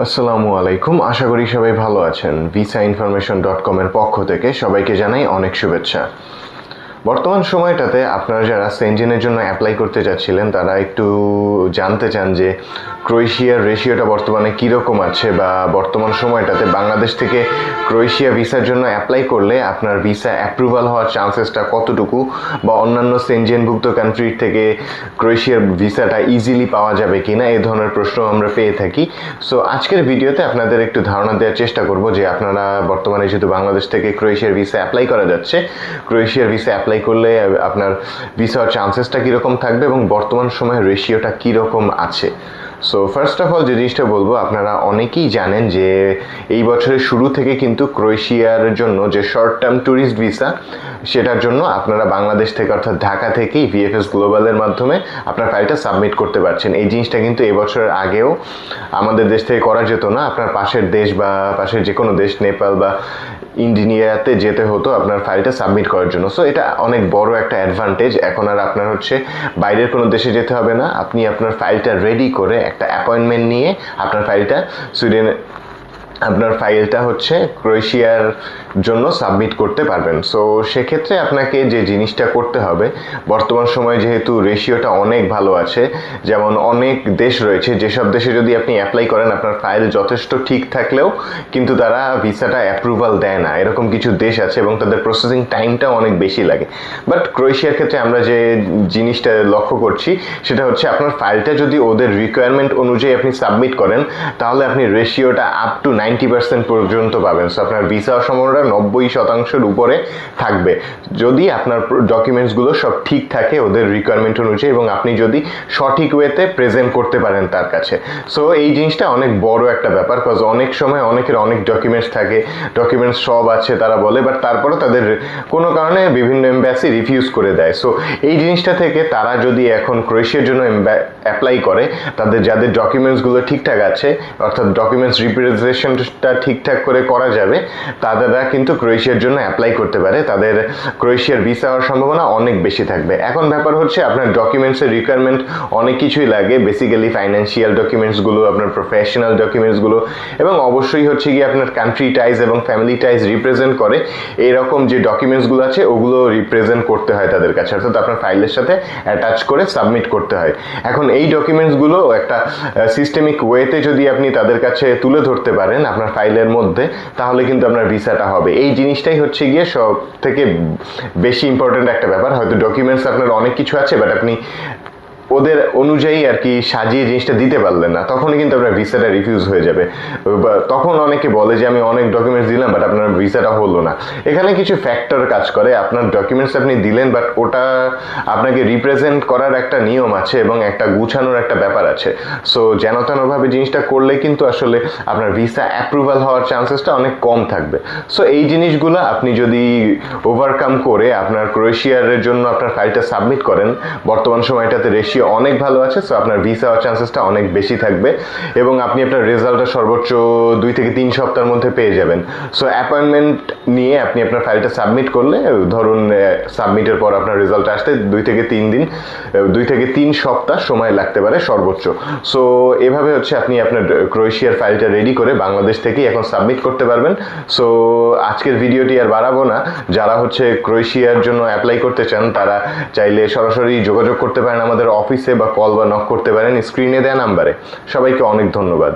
আসসালামু আলাইকুম। আশা করি সবাই ভালো আছেন। ভিসা ইনফরমেশন ডট কমের পক্ষ থেকে সবাইকে জানাই অনেক শুভেচ্ছা। বর্তমান সময়টাতে আপনারা যারা সেঞ্জিনের জন্য অ্যাপ্লাই করতে যাচ্ছিলেন, তারা একটু জানতে চান যে ক্রোয়েশিয়ার রেশিওটা বর্তমানে কীরকম আছে বা বর্তমান সময়টাতে বাংলাদেশ থেকে ক্রোয়েশিয়া ভিসার জন্য অ্যাপ্লাই করলে আপনার ভিসা অ্যাপ্রুভাল হওয়ার চান্সেসটা কতটুকু? বা অন্যান্য সেনজেনভুক্ত কান্ট্রির থেকে ক্রোয়েশিয়ার ভিসাটা ইজিলি পাওয়া যাবে কিনা? এ ধরনের প্রশ্ন আমরা পেয়ে থাকি। সো আজকের ভিডিওতে আপনাদের একটু ধারণা দেওয়ার চেষ্টা করব যে আপনারা বর্তমানে যেহেতু বাংলাদেশ থেকে ক্রোয়েশিয়ার ভিসা অ্যাপ্লাই করা যাচ্ছে, ক্রোয়েশিয়ার ভিসা অ্যাপ্লাই করলে আপনার ভিসা হওয়ার চান্সেসটা কীরকম থাকবে এবং বর্তমান সময়ে রেশিওটা কীরকম আছে? সো ফার্স্ট অফ অল যে জিনিসটা বলব, আপনারা অনেকেই জানেন যে এই বছরের শুরু থেকে কিন্তু ক্রোয়েশিয়ার জন্য যে শর্ট টার্ম ট্যুরিস্ট ভিসা সেটার জন্য আপনারা বাংলাদেশ থেকে অর্থাৎ ঢাকা থেকেই ভিএফএস গ্লোবালের মাধ্যমে আপনার ফাইলটা সাবমিট করতে পারছেন। এই জিনিসটা কিন্তু এবছরের আগেও আমাদের দেশ থেকে করা যেত না। আপনার পাশের দেশ বা পাশের যে কোনো দেশ, নেপাল বা ইন্ডিয়াতে যেতে হতো আপনার ফাইলটা সাবমিট করার জন্য। সো এটা অনেক বড় একটা অ্যাডভান্টেজ এখন আর আপনার হচ্ছে বাইরের কোনো দেশে যেতে হবে না। আপনি আপনার ফাইলটা রেডি করে একটা অ্যাপয়েন্টমেন্ট নিয়ে আপনার ফাইলটা সুইডেন, আপনার ফাইলটা হচ্ছে ক্রোয়েশিয়ার জন্য সাবমিট করতে পারবেন। সো সেক্ষেত্রে আপনাকে যে জিনিসটা করতে হবে, বর্তমান সময়ে যেহেতু রেশিওটা অনেক ভালো আছে, যেমন অনেক দেশ রয়েছে, যেসব দেশে যদি আপনি অ্যাপ্লাই করেন, আপনার ফাইল যথেষ্ট ঠিক থাকলেও কিন্তু তারা ভিসাটা অ্যাপ্রুভাল দেয় না। এরকম কিছু দেশ আছে এবং তাদের প্রসেসিং টাইমটাও অনেক বেশি লাগে। বাট ক্রোয়েশিয়ার ক্ষেত্রে আমরা যে জিনিসটা লক্ষ্য করছি, সেটা হচ্ছে আপনার ফাইলটা যদি ওদের রিকোয়ারমেন্ট অনুযায়ী আপনি সাবমিট করেন, তাহলে আপনি রেশিওটা আপ টু নাইনটি পার্সেন্ট পর্যন্ত পাবেন। সো আপনার ভিসা সম্ভাবনা নব্বই শতাংশের উপরে থাকবে। যদি আপনার ডকুমেন্টসগুলো সব ঠিক থাকে ওদের রিকোয়ারমেন্ট অনুযায়ী এবং আপনি যদি সঠিক ওয়েতে প্রেজেন্ট করতে পারেন তার কাছে। সো এই জিনিসটা অনেক বড় একটা ব্যাপার কজ অনেক সময় অনেকের অনেক ডকুমেন্টস থাকে ডকুমেন্টস সব আছে তারা বলে বাট তারপরে তাদের কোনো কারণে বিভিন্ন এম্বাসি রিফিউজ করে দেয়। সো এই জিনিসটা থেকে তারা যদি এখন ক্রোয়েশিয়ার জন্য অ্যাপ্লাই করে, তাদের যাদের ডকুমেন্টসগুলো ঠিকঠাক আছে, অর্থাৎ ডকুমেন্টস রিপ্রেজেন্টেশনটা ঠিকঠাক করে করা যাবে, তাদেরা কিন্তু ক্রোয়েশিয়ার জন্য অ্যাপ্লাই করতে পারে। তাদের ক্রোয়েশিয়ার ভিসা হওয়ার সম্ভাবনা অনেক বেশি থাকবে। এখন ব্যাপার হচ্ছে আপনার ডকুমেন্টসের রিকোয়ারমেন্ট অনেক কিছুই লাগে। বেসিক্যালি ফাইন্যান্সিয়াল ডকুমেন্টসগুলো আপনার প্রফেশনাল ডকুমেন্টসগুলো এবং অবশ্যই হচ্ছে গিয়ে আপনার কান্ট্রি টাইজ এবং ফ্যামিলি টাইজ রিপ্রেজেন্ট করে। এরকম যে ডকুমেন্টসগুলো আছে, ওগুলো রিপ্রেজেন্ট করতে হয় তাদের কাছে। অর্থাৎ আপনার ফাইলের সাথে অ্যাটাচ করে সাবমিট করতে হয়। এখন এই ডকুমেন্টসগুলো একটা সিস্টেমিক ওয়েতে যদি আপনি তাদের কাছে তুলে ধরতে পারেন আপনার ফাইলের মধ্যে, তাহলে কিন্তু আপনার ভিসাটা হবে। এই জিনিসটাই হচ্ছে গিয়ে সব থেকে বেশি ইম্পর্ট্যান্ট একটা ব্যাপার। হয়তো ডকুমেন্টস আপনার অনেক কিছু আছে বাট আপনি ওদের অনুযায়ী আর কি সাজিয়ে জিনিসটা দিতে পারলেন না। তখনই কিন্তু আপনার ভিসাটা রিফিউজ হয়ে যাবে। তখন অনেকে বলে যে, আমি অনেক ডকুমেন্টস দিলাম বাট আপনার ভিসাটা হলো না। এখানে কিছু ফ্যাক্টর কাজ করে। আপনার ডকুমেন্টস আপনি দিলেন বাট ওটা আপনাকে রিপ্রেজেন্ট করার একটা নিয়ম আছে এবং একটা গুছানোর একটা ব্যাপার আছে। সো যেন তেনভাবে জিনিসটা করলে কিন্তু আসলে আপনার ভিসা অ্যাপ্রুভাল হওয়ার চান্সেসটা অনেক কম থাকবে। সো এই জিনিসগুলো আপনি যদি ওভারকাম করে আপনার ক্রোয়েশিয়ার জন্য আপনার ফাইলটা সাবমিট করেন, বর্তমান সময়টাতে রেশিও অনেক ভালো আছে সো আপনার ভিসা হওয়ার চান্সেসটা অনেক বেশি থাকবে এবং আপনি আপনার রেজাল্টটা সর্বোচ্চ দুই থেকে তিন সপ্তাহের মধ্যে পেয়ে যাবেন। সো অ্যাপয়েন্টমেন্ট নিয়ে আপনি আপনার ফাইলটা সাবমিট করলে, ধরুন সাবমিটের পর আপনার রেজাল্ট আসতে দুই থেকে তিন দিন দুই থেকে তিন সপ্তাহ সময় লাগতে পারে সর্বোচ্চ। সো এভাবে হচ্ছে আপনি আপনার ক্রোয়েশিয়ার ফাইলটা রেডি করে বাংলাদেশ থেকেই এখন সাবমিট করতে পারবেন। সো আজকের ভিডিওটি আর বাড়াবো না। যারা হচ্ছে ক্রোয়েশিয়ার জন্য অ্যাপ্লাই করতে চান, তারা চাইলে সরাসরি যোগাযোগ করতে পারেন আমাদের অফিসে বা কল বা নক করতে পারেন স্ক্রিনে দেয়া নাম্বারে সবাইকে অনেক ধন্যবাদ।